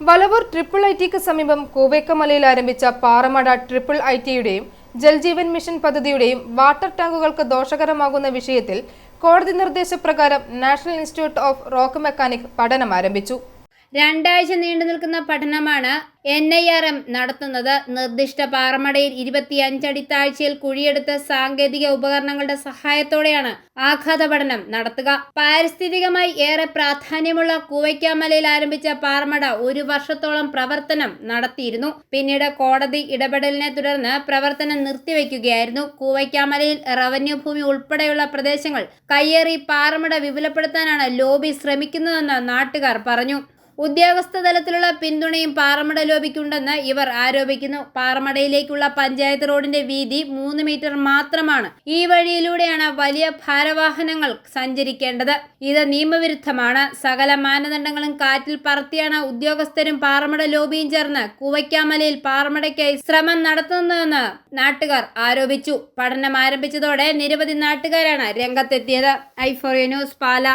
Valavoor triple I tick സമീപം കൂവേക്കമലയിൽ ആരംഭിച്ച പാറമട ട്രിപ്പിൾ ഐ ടിയുടെയും ജൽജീവൻ മിഷൻ പദ്ധതിയുടെയും വാട്ടർ ടാങ്കുകൾക്ക് ദോഷകരമാകുന്ന വിഷയത്തിൽ കോടതി നിർദ്ദേശപ്രകാരം national institute of rock mechanic പഠനം ആരംഭിച്ചു. രണ്ടാഴ്ച നീണ്ടു നിൽക്കുന്ന പഠനമാണ് എൻ ഐ ആർ എം നടത്തുന്നത്. നിർദ്ദിഷ്ട പാറമടയിൽ ഇരുപത്തിയഞ്ചടി താഴ്ചയിൽ കുഴിയെടുത്ത സാങ്കേതിക ഉപകരണങ്ങളുടെ സഹായത്തോടെയാണ് ആഘാത പഠനം നടത്തുക. പാരിസ്ഥിതികമായി ഏറെ പ്രാധാന്യമുള്ള കൂവയ്ക്കാമലയിൽ ആരംഭിച്ച പാറമട ഒരു വർഷത്തോളം പ്രവർത്തനം നടത്തിയിരുന്നു. പിന്നീട് കോടതി ഇടപെടലിനെ തുടർന്ന് പ്രവർത്തനം നിർത്തിവെക്കുകയായിരുന്നു കൂവയ്ക്കാമലയിൽ റവന്യൂ ഭൂമി ഉൾപ്പെടെയുള്ള പ്രദേശങ്ങൾ കയ്യേറി പാറമട വിപുലപ്പെടുത്താനാണ് ലോബി ശ്രമിക്കുന്നതെന്ന് നാട്ടുകാർ പറഞ്ഞു. ഉദ്യോഗസ്ഥ തലത്തിലുള്ള പിന്തുണയും പാറമട ലോബിക്കുണ്ടെന്ന് ഇവർ ആരോപിക്കുന്നു. പാറമടയിലേക്കുള്ള പഞ്ചായത്ത് റോഡിന്റെ വീതി മൂന്ന് മീറ്റർ മാത്രമാണ്. ഈ വഴിയിലൂടെയാണ് വലിയ ഭാരവാഹനങ്ങൾ സഞ്ചരിക്കേണ്ടത്. ഇത് നിയമവിരുദ്ധമാണ്. സകല മാനദണ്ഡങ്ങളും കാറ്റിൽ പറത്തിയാണ് ഉദ്യോഗസ്ഥരും പാറമട ലോബിയും ചേർന്ന് കുവയ്ക്കാമലയിൽ പാറമടയ്ക്കായി ശ്രമം നടത്തുന്നതെന്ന് നാട്ടുകാർ ആരോപിച്ചു. പഠനം ആരംഭിച്ചതോടെ നിരവധി നാട്ടുകാരാണ് രംഗത്തെത്തിയത്. ഐഫോറിയ ന്യൂസ് പാല.